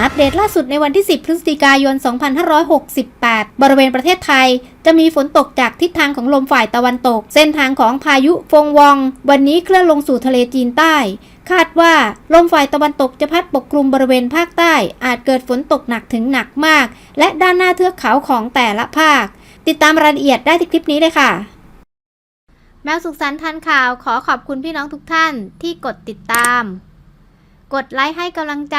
อัปเดตล่าสุดในวันที่ 10 พฤศจิกายน 2568 บริเวณประเทศไทย จะมีฝนตกจากทิศทางของลมฝ่ายตะวันตก เส้นทางของพายุฟงวอง วันนี้เคลื่อนลงสู่ทะเลจีนใต้ คาดว่าลมฝ่ายตะวันตกจะพัดปกคลุมบริเวณภาคใต้ อาจเกิดฝนตกหนักถึงหนักมาก และด้านหน้าเทือกเขาของแต่ละภาค ติดตามรายละเอียดได้ที่คลิปนี้เลยค่ะ แมวสุขสันต์ทันข่าวขอขอบคุณพี่น้องทุกท่านที่กดติดตาม กดไลค์ให้กำลังใจ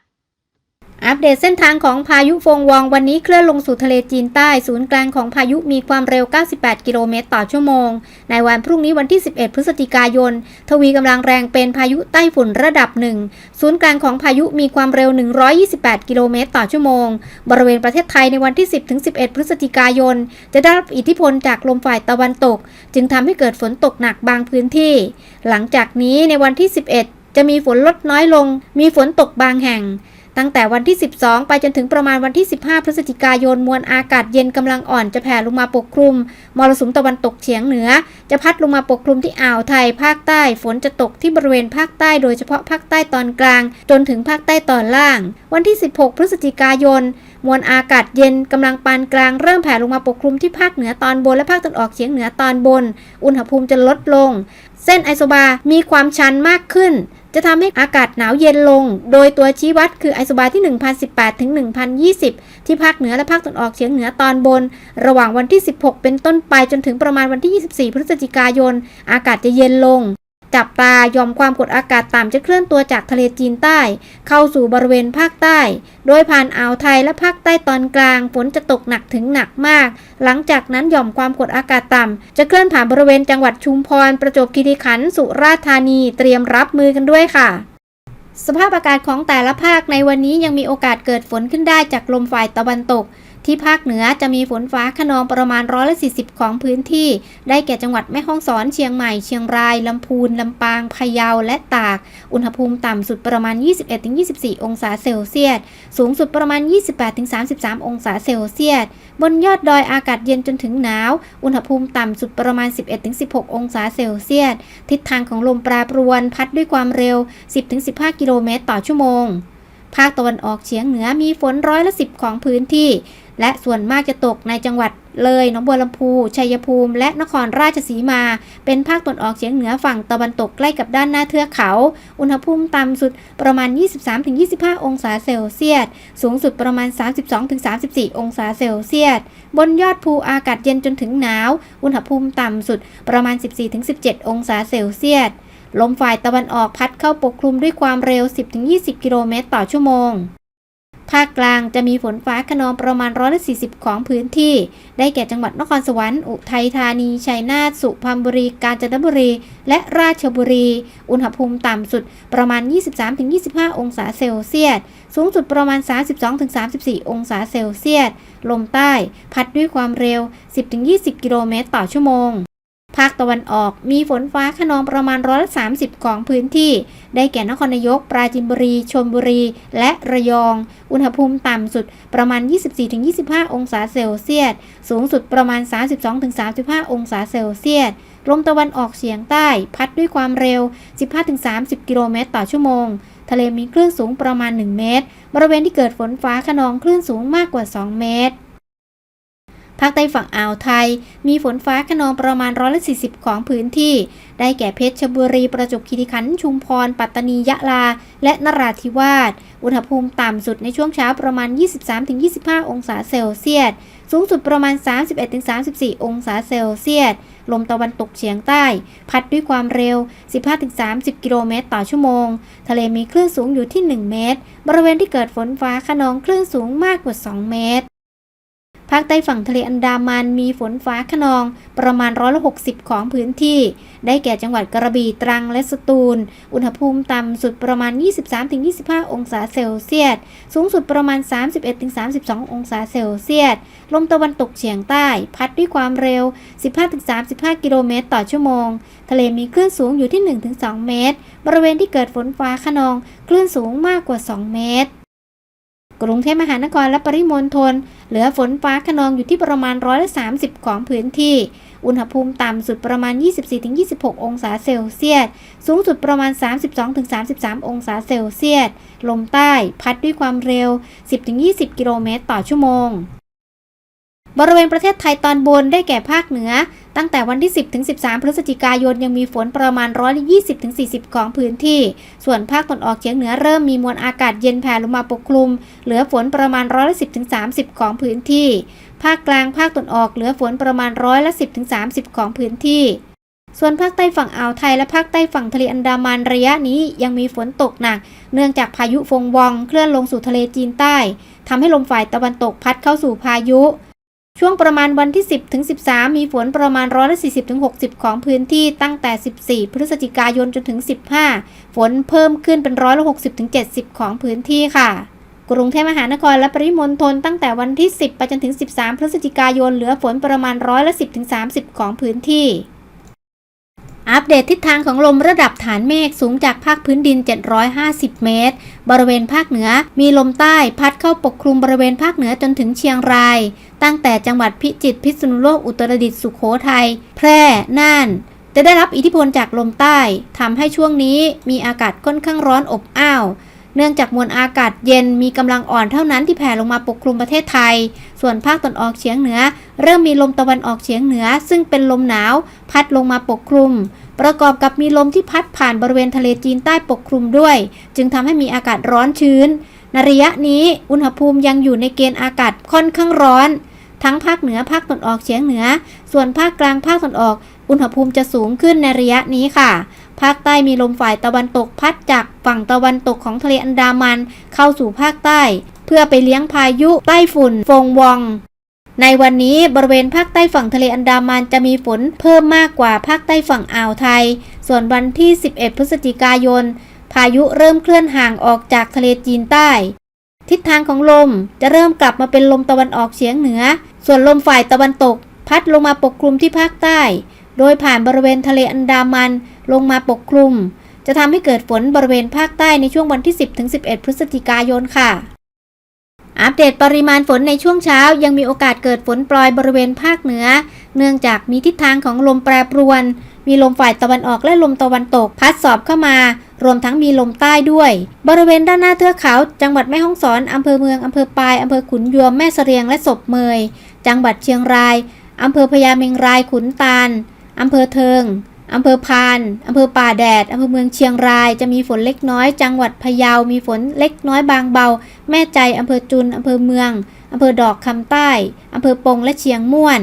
อัปเดตเส้นทางของพายุฟงวองวันนี้เคลื่อนลงสู่ทะเลจีนใต้ ศูนย์กลางของพายุมีความเร็ว 98 กิโลเมตรต่อชั่วโมง ในวันพรุ่งนี้วันที่ 11 พฤศจิกายน ทวีกำลังแรงเป็นพายุใต้ฝุ่นระดับหนึ่งศูนย์กลางของพายุมีความเร็ว 128 กิโลเมตรต่อชั่วโมง บริเวณประเทศไทยในวันที่ 10 ถึง 11 พฤศจิกายน จะได้รับอิทธิพลจากลมฝ่ายตะวันตก จึงทำให้เกิดฝนตกหนักบางพื้นที่ หลังจากนี้ในวันที่ 11 จะมีฝนลดน้อยลง มีฝนตกบางแห่ง ตั้งแต่วันที่ 12 ไปจนถึงประมาณวันที่ 15 พฤศจิกายน มวลอากาศเย็นกำลังอ่อนจะแผ่ลงมาปกคลุม มรสุมตะวันตกเฉียงเหนือ จะพัดลงมาปกคลุมที่อ่าวไทย ภาคใต้ ฝนจะตกที่บริเวณภาคใต้โดยเฉพาะภาคใต้ตอนกลาง จนถึงภาคใต้ตอนล่าง วันที่ 16 พฤศจิกายน มวลอากาศเย็นกำลังปานกลางเริ่มแผ่ลงมาปกคลุมที่ภาคเหนือตอนบนและภาคตะวันออกเฉียงเหนือตอนบน อุณหภูมิจะลดลง เส้นไอโซบา มีความชันมากขึ้น จะทำให้อากาศหนาวเย็นลง โดยตัวชี้วัดคือไอโซบาร์ที่ 1018ถึง1020 ที่ภาคเหนือและภาคตะวันออกเฉียงเหนือตอนบน ระหว่างวันที่ 16 เป็นต้นไปจนถึงประมาณวันที่ 24 พฤศจิกายน อากาศจะเย็นลง จับตายอมความกดอากาศต่ำจะเคลื่อนตัวจากทะเลจีนใต้ เข้าสู่บริเวณภาคใต้ โดยผ่านอ่าวไทยและภาคใต้ตอนกลางฝนจะตกหนักถึงหนักมาก หลังจากนั้นหย่อมความกดอากาศต่ำจะเคลื่อนผ่านบริเวณจังหวัดชุมพร ประจวบคีรีขันธ์สุราษฎร์ธานีเตรียมรับมือกันด้วยค่ะสภาพอากาศของแต่ละภาคในวันนี้ยังมีโอกาสเกิดฝนขึ้นได้จากลมฝ่ายตะวันตก ที่ภาคเหนือจะมีฝนฟ้าขนองประมาณร้อยละ40 ของพื้นที่ ได้แก่จังหวัดแม่ฮ่องสอน เชียงใหม่ เชียงราย ลำพูน ลำปาง พะเยา และตาก อุณหภูมิต่ำสุดประมาณ 21-24 องศาเซลเซียส สูงสุดประมาณ 28-33 องศาเซลเซียส บนยอดดอยอากาศเย็นจนถึงหนาว อุณหภูมิต่ำสุดประมาณ 11-16 องศาเซลเซียส ทิศทางของลมแปรปรวนพัดด้วยความเร็ว 10-15 กิโลเมตรต่อชั่วโมง ภาคตะวันออกเฉียงเหนือมีฝนร้อยละสิบของพื้นที่ และส่วนมากจะตกในจังหวัดเลยหนองบัวลำพู ชัยภูมิ และนครราชสีมา เป็นภาคตะวันออกเฉียงเหนือฝั่งตะวันตกใกล้กับด้านหน้าเทือกเขา อุณหภูมิต่ำสุดประมาณ 23-25 องศาเซลเซียส สูงสุดประมาณ 32-34 องศาเซลเซียส บนยอดภูอากาศเย็นจนถึงหนาว อุณหภูมิต่ำสุดประมาณ 14-17 องศาเซลเซียส ลมฝ่ายตะวันออกพัดเข้าปกคลุมด้วยความเร็ว 10-20 กิโลเมตรต่อชั่วโมง ภาคกลางจะมีฝนฟ้าขนองประมาณ140 ของพื้นที่ ได้แก่จังหวัดนครสวรรค์ อุทัยธานี ชัยนาท สุพรรณบุรี กาญจนบุรี และราชบุรี อุณหภูมิต่ำสุดประมาณ 23-25 องศาเซลเซียส สูงสุดประมาณ 32-34 องศาเซลเซียส ลมใต้ พัดด้วยความเร็ว 10-20 กิโลเมตรต่อชั่วโมง ภาคตะวันออกมีฝนฟ้าขนองประมาณร้อยละ30ของพื้นที่ ได้แก่นครนายก ปราจีนบุรี ชลบุรี และระยอง อุณหภูมิต่ำสุดประมาณ 24-25 องศาเซลเซียส สูงสุดประมาณ 32-35 องศาเซลเซียส ลมตะวันออกเฉียงใต้ พัดด้วยความเร็ว 15-30 กิโลเมตรต่อชั่วโมง ทะเลมีคลื่นสูงประมาณ 1 เมตร บริเวณที่เกิดฝนฟ้าขนองคลื่นสูงมากกว่า 2 เมตร ภาคใต้ฝั่งอ่าวไทย มีฝนฟ้าขนองประมาณร้อยละ40 ของพื้นที่ ได้แก่เพชรบุรีประจวบคีรีขันธ์ชุมพร ปัตตานียะลา และนราธิวาส อุณหภูมิต่ำสุดในช่วงเช้าประมาณ 23-25 องศาเซลเซียส สูงสุดประมาณ 31-34 องศาเซลเซียส ลมตะวันตกเฉียงใต้ พัดด้วยความเร็ว 15-30 กิโลเมตรต่อชั่วโมง ทะเลมีคลื่นสูงอยู่ที่ 1 เมตร บริเวณที่เกิดฝนฟ้าขนองคลื่นสูงมากกว่า 2 เมตร ภาคใต้ฝั่งทะเลอันดามันมีฝนฟ้าขนองประมาณร้อยละ60ของพื้นที่ ได้แก่จังหวัดกระบี่ตรังและสตูล อุณหภูมิต่ำสุดประมาณ 23-25 องศาเซลเซียส สูงสุดประมาณ 31-32 องศาเซลเซียส ลมตะวันตกเฉียงใต้ พัดด้วยความเร็ว 15-35 กิโลเมตรต่อชั่วโมง ทะเลมีคลื่นสูงอยู่ที่ 1-2 เมตร บริเวณที่เกิดฝนฟ้าขนอง คลื่นสูงมากกว่า 2 เมตร กรุงเทพมหานครและปริมณฑลเหลือฝนฟ้าขนองอยู่ที่ประมาณร้อยละ30 ของพื้นที่ อุณหภูมิต่ำสุดประมาณ 24-26 องศาเซลเซียส สูงสุดประมาณ 32-33 องศาเซลเซียส ลมใต้พัดด้วยความเร็ว 10-20 กิโลเมตรต่อชั่วโมง บริเวณประเทศไทยตอนบนได้แก่ภาคเหนือ ตั้งแต่วันที่ 10 ถึง 13 พฤศจิกายนยังมีฝนประมาณ120 ถึง 40 ของพื้นที่ ส่วนภาคตะวันออกเฉียงเหนือเริ่มมีมวลอากาศเย็นแผ่ลงมาปกคลุม เหลือฝนประมาณร้อยละ10 ถึง 30 ของพื้นที่ ภาคกลางภาคตะวันออกเหลือฝนประมาณร้อยละ10 ถึง 30 ของพื้นที่ส่วนภาคใต้ฝั่งอ่าวไทยและภาคใต้ฝั่งทะเลอันดามันระยะนี้ยังมีฝนตกหนัก เนื่องจากพายุฟงวองเคลื่อนลงสู่ทะเลจีนใต้ทำให้ลมฝ่ายตะวันตกพัดเข้าสู่พายุ ช่วงประมาณวันที่ 10 ถึง 13 มีฝนประมาณร้อยละ40 ถึง 60 ของพื้นที่ตั้งแต่ 14 พฤศจิกายนจนถึง 15 ฝนเพิ่มขึ้นเป็นร้อยละ60 ถึง 70 ของพื้นที่ค่ะ กรุงเทพมหานครและปริมณฑลตั้งแต่วันที่ 10 ไปจนถึง 13 พฤศจิกายนเหลือฝนประมาณร้อยละ10 ถึง 30 ของพื้นที่ อัปเดตทิศทางของลมระดับฐานเมฆสูงจากภาคพื้นดิน 750 เมตร บริเวณภาคเหนือมีลมใต้พัดเข้าปกคลุมบริเวณภาคเหนือจนถึงเชียงราย ตั้งแต่จังหวัดพิจิตรพิษณุโลกอุตรดิตถ์สุโขทัยแพร่น่านจะได้รับอิทธิพลจากลมใต้ทำให้ช่วงนี้มีอากาศค่อนข้างร้อนอบอ้าว เนื่องจากมวลอากาศเย็นมีกำลังอ่อนเท่านั้นที่แผ่ลงมาปกคลุมประเทศไทย ส่วนภาคตะวันออกเฉียงเหนือ เริ่มมีลมตะวันออกเฉียงเหนือ ซึ่งเป็นลมหนาว พัดลงมาปกคลุม ประกอบกับมีลมที่พัดผ่านบริเวณทะเลจีนใต้ปกคลุมด้วย จึงทำให้มีอากาศร้อนชื้นในระยะนี้อุณหภูมิยังอยู่ในเกณฑ์อากาศค่อนข้างร้อน ทั้งภาคเหนือภาคตะวันออกเฉียงเหนือ ส่วนภาคกลางภาคตะวันออก อุณหภูมิจะสูงขึ้นในระยะนี้ค่ะ ภาคใต้มีลมฝ่ายตะวันตกพัดจากฝั่งตะวันตกของทะเลอันดามันเข้าสู่ภาคใต้ เพื่อไปเลี้ยงพายุใต้ฝุ่นฟงวองในวันนี้บริเวณภาคใต้ฝั่งทะเลอันดามันจะมีฝนเพิ่มมากกว่าภาคใต้ฝั่งอ่าวไทย ส่วนวันที่ 11 พฤศจิกายน พายุเริ่มเคลื่อนห่างออกจากทะเลจีนใต้ ทิศทางของลมจะเริ่มกลับมาเป็นลมตะวันออกเฉียงเหนือ ส่วนลมฝ่ายตะวันตก พัดลงมาปกคลุมที่ภาคใต้ โดยผ่านบริเวณทะเลอันดามันลงมาปกคลุม จะทำให้เกิดฝนบริเวณภาคใต้ในช่วงวันที่ 10-11 พฤศจิกายนค่ะ อัปเดตปริมาณฝนในช่วงเช้ายังมีโอกาสเกิดฝนปลอยบริเวณภาคเหนือ เนื่องจากมีทิศทางของลมแปรปรวน มีลมฝ่ายตะวันออกและลมตะวันตกพัดสอบเข้ามารวมทั้งมีลมใต้ด้วย บริเวณด้านหน้าเทือกเขา จังหวัดแม่ฮ่องสอน อำเภอเมือง อำเภอปาย อำเภอขุนยวม แม่เสรียง และศพเมย จังหวัดเชียงราย อำเภอพญาเมงราย ขุนตาล อำเภอเทิงอำเภอพานอำเภอป่าแดดอำเภอเมืองเชียงราย จะมีฝนเล็กน้อย จังหวัดพะเยา มีฝนเล็กน้อยบางเบา แม่ใจอำเภอจุนอำเภอเมืองอำเภอดอกคำใต้อำเภอปงและเชียงม่วน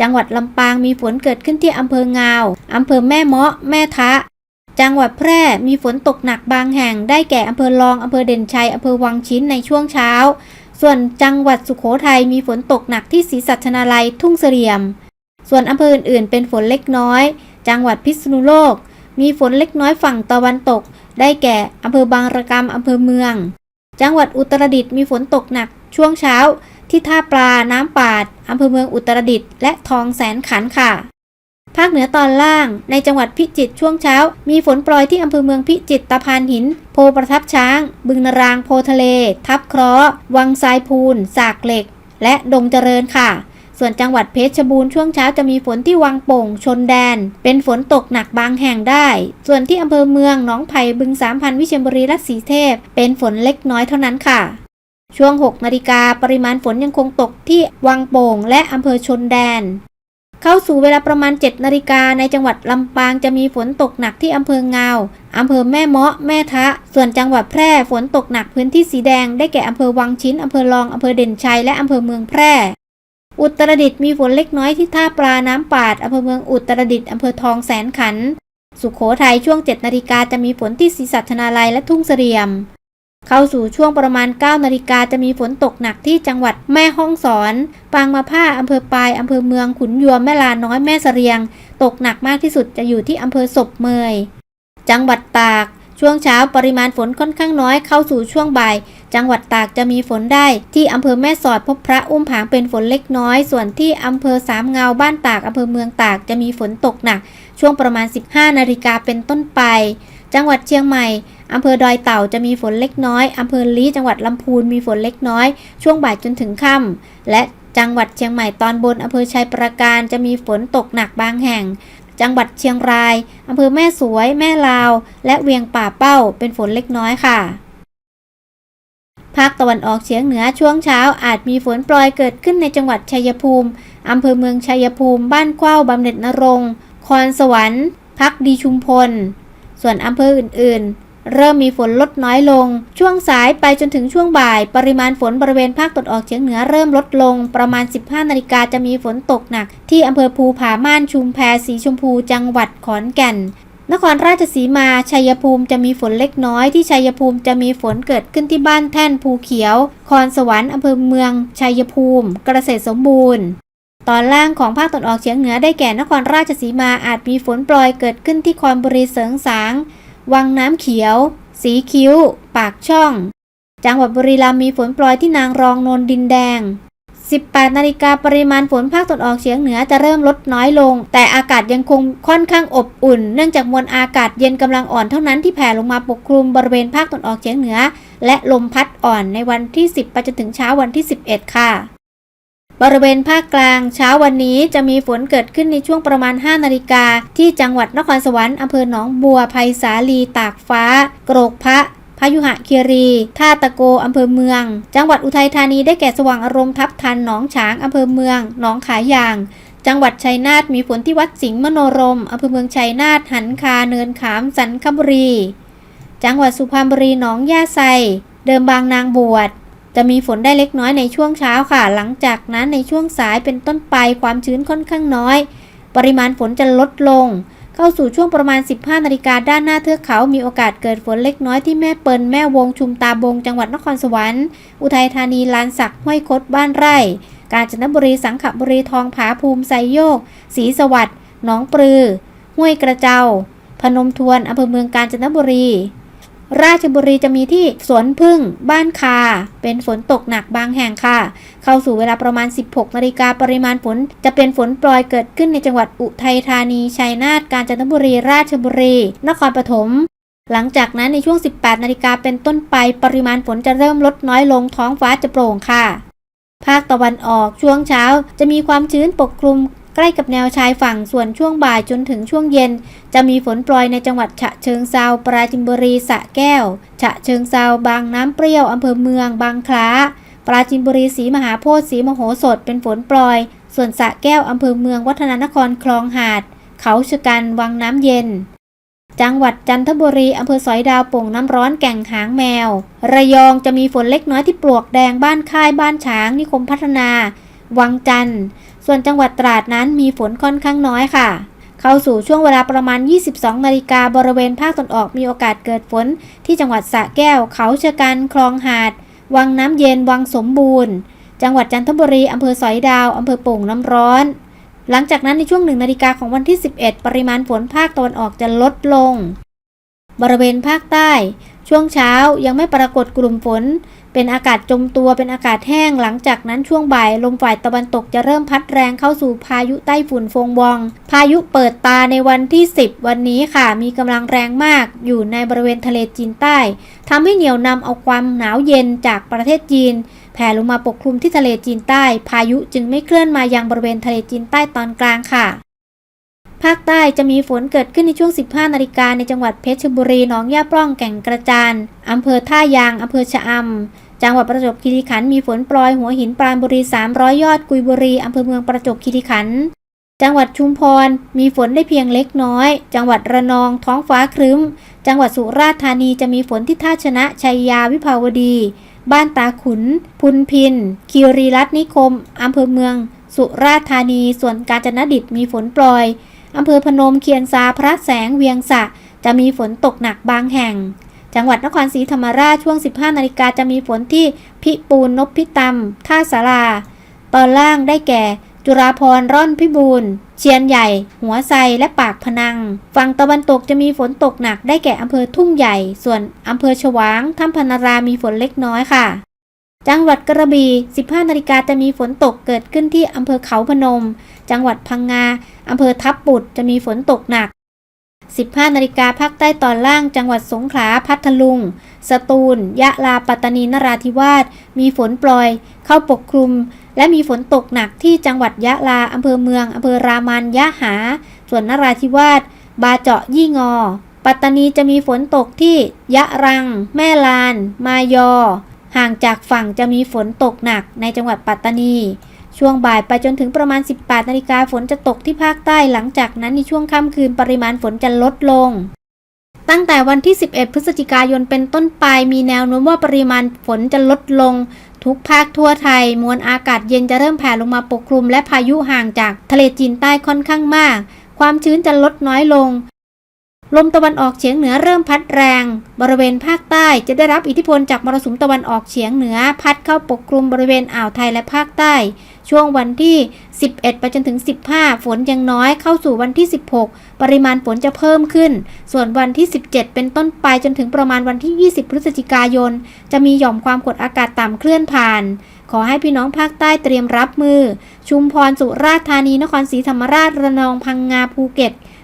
จังหวัดลำปางมีฝนเกิดขึ้นที่อำเภองาวอำเภอแม่เมาะ แม่ทะ จังหวัดแพร่มีฝนตกหนักบางแห่ง ได้แก่อำเภอรองอำเภอเด่นชัยอำเภอวังชิ้นในช่วงเช้า ส่วนจังหวัดสุโขทัยมีฝนตกหนักที่ศรีสัชนาลัยทุ่งเสลี่ยม ส่วนอำเภออื่นๆ เป็นฝนเล็กน้อย จังหวัดพิษณุโลก มีฝนเล็กน้อยฝั่งตะวันตก ได้แก่อำเภอบางระกำอำเภอเมือง จังหวัดอุตรดิตถ์มีฝนตกหนักช่วงเช้า ที่ท่าปลาน้ำปาดอำเภอเมืองอุตรดิตถ์และทองแสนขันค่ะ ภาคเหนือตอนล่าง ในจังหวัดพิจิตรช่วงเช้า มีฝนโปรยที่อำเภอเมืองพิจิตรตะพานหิน โพประทับช้าง บึงนรางโพทะเล ทับเคราะห์วังทรายพูนสากเหล็ก และดงเจริญค่ะ ส่วนจังหวัดเพชรบูรณ์ช่วงเช้าจะมีฝนที่วังโป่ง ชนแดน เป็นฝนตกหนักบางแห่งได้ ส่วนที่อำเภอเมืองหนองไผ่บึงสามพันวิเชียรบุรีและสีเทพ เป็นฝนเล็กน้อยเท่านั้นค่ะ ช่วง 6 นาฬิกาปริมาณฝนยังคงตกที่วังโป่ง และอำเภอชนแดน เข้าสู่เวลาประมาณ 7 นาฬิกาในจังหวัดลำปางจะมีฝนตกหนักที่อำเภอเงาอำเภอแม่เมาะแม่ทะ ส่วนจังหวัดแพร่ฝนตกหนักพื้นที่สีแดงได้แก่อำเภอวังชิ้นอำเภอรองอำเภอเด่นชัยและอำเภอเมืองแพร่ อุตรดิตถ์มีฝนเล็กน้อยที่ท่าปลาน้ำปาดอำเภอเมืองอุตรดิตถ์อำเภอทองแสนขัน สุขโขทัยช่วง 7 นาฬิกาจะมีฝนที่ศรีสัชนาลัยและทุ่งเสลี่ยม เข้าสู่ช่วงประมาณ 9 นาฬิกาจะมีฝนตกหนักที่จังหวัดแม่ฮ่องสอน ปางมาผ้าอำเภอปายอำเภอเมืองขุนยวมแม่ลาน้อยแม่เสรียง ตกหนักมากที่สุดจะอยู่ที่อำเภอศพเมย จังหวัดตาก ช่วงเช้าปริมาณฝนค่อนข้างน้อยเข้าสู่ช่วงบ่าย จังหวัดตากจะมีฝนได้ ที่อำเภอแม่สอดพบพระอุ้มผางเป็นฝนเล็กน้อย ส่วนที่อำเภอสามเงาบ้านตากอำเภอเมืองตากจะมีฝนตกหนัก ช่วงประมาณ 15 นาฬิกาเป็นต้นไป จังหวัดเชียงใหม่อำเภอดอยเต่าจะมีฝนเล็กน้อยอำเภอลี้จังหวัดลำพูนมีฝนเล็กน้อย ช่วงบ่ายจนถึงค่ำและจังหวัดเชียงใหม่ตอนบนอำเภอชัยประการจะมีฝนตกหนักบางแห่ง จังหวัดเชียงรายอำเภอแม่สวย แม่ลาว และเวียงป่าเป้า เป็นฝนเล็กน้อยค่ะภาคตะวันออกเฉียงเหนือช่วงเช้าอาจมีฝนโปรยเกิดขึ้นในจังหวัดชัยภูมิ อำเภอเมืองชัยภูมิ บ้านเข้าบำเหน็จนรงค์คอนสวรรค์ พักดีชุมพล ส่วนอำเภออื่น ๆ เริ่มมีฝนลดน้อยลง ช่วงสายไปจนถึงช่วงบ่าย ปริมาณฝนบริเวณภาคตะวันออกเฉียงเหนือเริ่มลดลง ประมาณ 15 นาฬิกาจะมีฝนตกหนัก ที่อำเภอภูผาม่านชุมแพสีชมพูจังหวัดขอนแก่น นครราชสีมา ชัยภูมิจะมีฝนเล็กน้อย ที่ชัยภูมิจะมีฝนเกิดขึ้นที่บ้านแท่นภูเขียว คอนสวรรค์อำเภอเมือง ชัยภูมิ เกษตรสมบูรณ์ตอนล่างของภาคตะวันออกเฉียงเหนือได้แก่นครราชสีมาอาจมีฝนโปรยเกิดขึ้นที่คอนบุรีเสริงสาง วังน้ำเขียว สีคิ้ว ปากช่อง จังหวัดบุรีรัมย์มีฝนโปรยที่นางรองนนดินแดง 18นาฬิกาปริมาณฝนภาคตะวันออกเฉียงเหนือจะเริ่มลดน้อยลง แต่อากาศยังคงค่อนข้างอบอุ่น เนื่องจากมวลอากาศเย็นกำลังอ่อนเท่านั้นที่แผ่ลงมาปกคลุมบริเวณภาคตะวันออกเฉียงเหนือ และลมพัดอ่อนในวันที่ 10 ไปจนถึงเช้าวันที่ 11 ค่ะ บริเวณภาคกลางเช้าวันนี้จะมีฝนเกิดขึ้นในช่วงประมาณ 5 นาฬิกา ที่จังหวัดนครสวรรค์อำเภอหนองบัวไพศาลีตากฟ้า โกรกพระพยุหคีรีท่าตะโกอำเภอเมือง จังหวัดอุทัยธานีได้แก่สว่างอารมณ์ทับทันหนองฉางอำเภอเมืองหนองขายยาง จังหวัดชัยนาทมีฝนที่วัดสิงห์มโนรมอำเภอเมืองชัยนาทหันคาเนินขามสันคบุรี จังหวัดสุพรรณบุรีหนองยาไซเดิมบางนางบวช จะมีฝนได้เล็กน้อยในช่วงเช้าค่ะ หลังจากนั้นในช่วงสายเป็นต้นไปความชื้นค่อนข้างน้อย ปริมาณฝนจะลดลง เข้าสู่ช่วงประมาณ 15 นาฬิกาด้านหน้าเทือกเขา มีโอกาสเกิดฝนเล็กน้อยที่แม่เปิลแม่วงชุมตาบง จังหวัดนครสวรรค์ อุทัยธานีลานสักห้วยคดบ้านไร่ กาญจนบุรีสังขบุรีทองผาภูมิไซโยกศรีสวัสดิ์หนองปลือ ห้วยกระเจ้าพนมทวนอำเภอเมืองกาญจนบุรี ราชบุรีจะมีที่สวนพึ่งบ้านคา เป็นฝนตกหนักบางแห่งค่ะ เข้าสู่เวลาประมาณ 16นาฬิกาปริมาณฝน จะเป็นฝนโปรยเกิดขึ้นในจังหวัดอุทัยธานีชัยนาทกาญจนบุรี ราชบุรี นครปฐมหลังจากนั้นในช่วง 18นาฬิกาเป็นต้นไปปริมาณฝนจะเริ่มลดน้อยลงท้องฟ้าจะโปร่งค่ะ ภาคตะวันออกช่วงเช้าจะมีความชื้นปกคลุม ใกล้กับแนวชายฝั่งส่วนช่วงบ่ายจนถึงช่วงเย็น จะมีฝนโปรยในจังหวัดฉะเชิงเซาปราจินบุรีสะแก้ว ฉะเชิงเซาบางน้ำเปรี้ยวอำเภอเมือง บางคล้า ปราจินบุรีศรีมหาโพธิ์ศรีมโหสถเป็นฝนโปรย ส่วนสะแก้วอำเภอเมืองวัฒนานครคลองหาด เขาชะกันวังน้ำเย็นจังหวัดจันทบุรีอำเภอสอยดาวโป่งน้ำร้อนแก่งหางแมว ระยองจะมีฝนเล็กน้อยที่ปลวกแดงบ้านค่ายบ้านฉางนิคมพัฒนา วังจันทร์ ส่วนจังหวัดตราดนั้นมีฝนค่อนข้างน้อยค่ะ เข้าสู่ช่วงเวลาประมาณ 22 นาฬิกาบริเวณภาคตะวันออกมีโอกาสเกิดฝน ที่จังหวัดสระแก้ว เขาชะกันคลองหาด วังน้ำเย็น วังสมบูรณ์ จังหวัดจันทบุรีอำเภอสอยดาวอำเภอโป่งน้ำร้อน หลังจากนั้นในช่วงหนึ่งนาฬิกาของวันที่ 11 ปริมาณฝนภาคตะวันออกจะลดลง บริเวณภาคใต้ ช่วงเช้ายังไม่ปรากฏกลุ่มฝน เป็นอากาศจมตัวเป็นอากาศแห้ง หลังจากนั้นช่วงบ่ายลมฝ่ายตะวันตกจะเริ่มพัดแรงเข้าสู่พายุใต้ฝุ่นฟงวอง พายุเปิดตาในวันที่ 10 วันนี้ค่ะ มีกำลังแรงมาก อยู่ในบริเวณทะเลจีนใต้ทำให้เหนียวนำเอาความหนาวเย็นจากประเทศจีนแผ่ลงมาปกคลุมที่ทะเลจีนใต้ พายุจึงไม่เคลื่อนมายังบริเวณทะเลจีนใต้ตอนกลางค่ะ ภาคใต้จะมีฝนเกิดขึ้นในช่วง 15 นาฬิกาในจังหวัดเพชรบุรี หนองย่าปล้อง แก่งกระจานอำเภอท่ายางอำเภอชะอำ จังหวัดประจวบคีรีขันธ์มีฝนโปรยหัวหินปราณบุรี 300 ยอดกุยบุรีอำเภอเมืองประจวบคีรีขันธ์ จังหวัดชุมพร มีฝนได้เพียงเล็กน้อย จังหวัดระนอง ท้องฟ้าครึ้ม จังหวัดสุราษฎร์ธานีจะมีฝนที่ท่าชนะ ชัยยาวิภาวดี บ้านตาขุน พุนพินคิรีรัตนนิคมอำเภอเมือง สุราษฎร์ธานี ส่วนกาญจนดิตมีฝนโปรย อำเภอพนมเคียนซาพระแสงเวียงสะ จะมีฝนตกหนักบางแห่ง จังหวัดนครศรีธรรมราชช่วง 15 นาฬิกาจะมีฝนที่พิปูนนพิตำท่าสารา ตอนล่างได้แก่ จุฬาพรร่อนพิบูลเชียนใหญ่ หัวไซและปากพนัง ฝั่งตะวันตกจะมีฝนตกหนักได้แก่อำเภอทุ่งใหญ่ ส่วนอำเภอฉวางถ้ำพนารามีฝนเล็กน้อยค่ะ จังหวัดกระบี่ 15 นาฬิกาจะมีฝนตกเกิดขึ้นที่อำเภอเขาพนม จังหวัดพังงา อำเภอทับปุดจะมีฝนตกหนัก 15 นาฬิกาภาคใต้ตอนล่าง จังหวัดสงขลา พัทลุง สตูล ยะลา ปัตตานี นราธิวาส มีฝนโปรยเข้าปกคลุม และมีฝนตกหนักที่จังหวัดยะลา อำเภอเมือง อำเภอรามันยะหา ส่วนนราธิวาส บาเจาะยี่งอ ปัตตานีจะมีฝนตกที่ยะรัง แม่ลาน มายอ ห่างจากฝั่งจะมีฝนตกหนักในจังหวัดปัตตานี ช่วงบ่ายไปจนถึงประมาณ 18นาฬิกาฝนจะตกที่ภาคใต้หลังจากนั้นในช่วงค่ำคืนปริมาณฝนจะลดลง ตั้งแต่วันที่ 11 พฤศจิกายนเป็นต้นไป มีแนวโน้มว่าปริมาณฝนจะลดลง ทุกภาคทั่วไทย มวลอากาศเย็นจะเริ่มแผ่ลงมาปกคลุม และพายุห่างจากทะเลจีนใต้ค่อนข้างมาก ความชื้นจะลดน้อยลง ลมตะวันออกเฉียงเหนือเริ่มพัดแรง บริเวณภาคใต้จะได้รับอิทธิพลจากมรสุมตะวันออกเฉียงเหนือ พัดเข้าปกคลุมบริเวณอ่าวไทยและภาคใต้ ช่วงวันที่ 11 ไปจนถึง 15 ฝนยังน้อยเข้าสู่วันที่ 16 ปริมาณฝนจะเพิ่มขึ้น ส่วนวันที่ 17 เป็นต้นไปจนถึงประมาณวันที่ 20 พฤศจิกายน จะมีหย่อมความกดอากาศต่ำเคลื่อนผ่าน ขอให้พี่น้องภาคใต้เตรียมรับมือ ชุมพรสุราษฎร์ธานีนครศรีธรรมราชระนองพังงาภูเก็ต